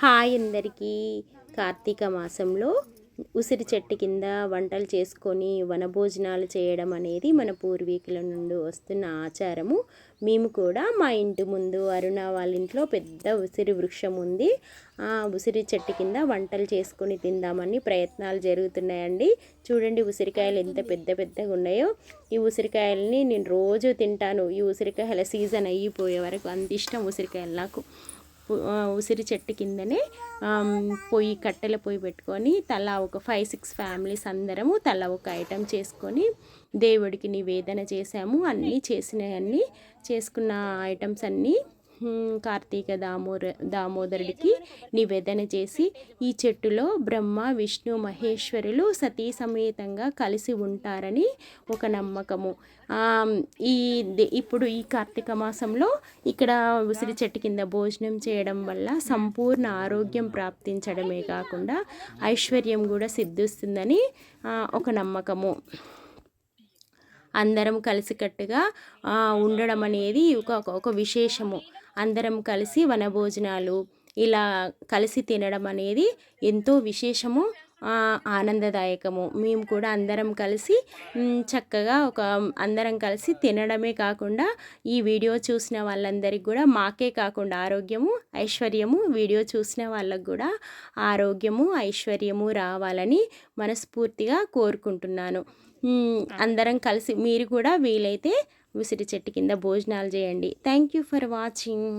Hi అందరికీ. కార్తీక మాసంలో ఉసిరి చెట్టు కింద వంటలు చేసుకొని వనభోజనాలు చేయడం అనేది మన పూర్వీకుల నుండి వస్తున్న ఆచారము. మేము కూడా మా ఇంటి ముందు అరుణ వాళ్ళ ఇంట్లో పెద్ద ఉసిరి వృక్షం ఉంది. ఆ ఉసిరి చెట్టు కింద వంటలు చేసుకొని తిందామని ప్రయత్నాలు జరుగుతున్నాయండి. చూడండి ఉసిరికాయలు ఎంత పెద్ద పెద్దగా ఉన్నాయో. ఈ ఉసిరికాయలని నేను రోజు తింటాను. ఈ ఉసిరికాయల సీజన్ అయిపోయే వరకు అంత ఇష్టం ఉసిరికాయలు నాకు. ఉసిరి చెట్టు కిందనే పొయ్యి కట్టెల పొయ్యి పెట్టుకొని తలా ఒక ఫైవ్ సిక్స్ ఫ్యామిలీస్ అందరము తల ఒక ఐటెం చేసుకొని దేవుడికి నివేదన చేసాము అన్నీ చేసినవన్నీ చేసుకున్న ఐటమ్స్ అన్నీ కార్తీక దామోర దామోదరుడికి నివేదన చేసి ఈ చెట్టులో బ్రహ్మ విష్ణు మహేశ్వరులు సతీ సమేతంగా కలిసి ఉంటారని ఒక నమ్మకము. ఈ ఇప్పుడు ఈ కార్తీక మాసంలో ఇక్కడ ఉసిరి చెట్టు కింద భోజనం చేయడం వల్ల సంపూర్ణ ఆరోగ్యం ప్రాప్తించడమే కాకుండా ఐశ్వర్యం కూడా సిద్ధిస్తుందని ఒక నమ్మకము. అందరం కలిసికట్టుగా ఉండడం అనేది ఒక ఒక విశేషము. అందరం కలిసి వనభోజనాలు ఇలా కలిసి తినడం అనేది ఎంతో విశేషము ఆనందదాయకము. మేము కూడా అందరం కలిసి చక్కగా ఒక అందరం కలిసి తినడమే కాకుండా ఈ వీడియో చూసిన వాళ్ళందరికీ కూడా మాకే కాకుండా ఆరోగ్యము ఐశ్వర్యము వీడియో చూసిన వాళ్ళకు కూడా ఆరోగ్యము ఐశ్వర్యము రావాలని మనస్ఫూర్తిగా కోరుకుంటున్నాను. అందరం కలిసి మీరు కూడా వీలైతే ఉసిరి చెట్టు కింద భోజనాలు చేయండి. Thank you for watching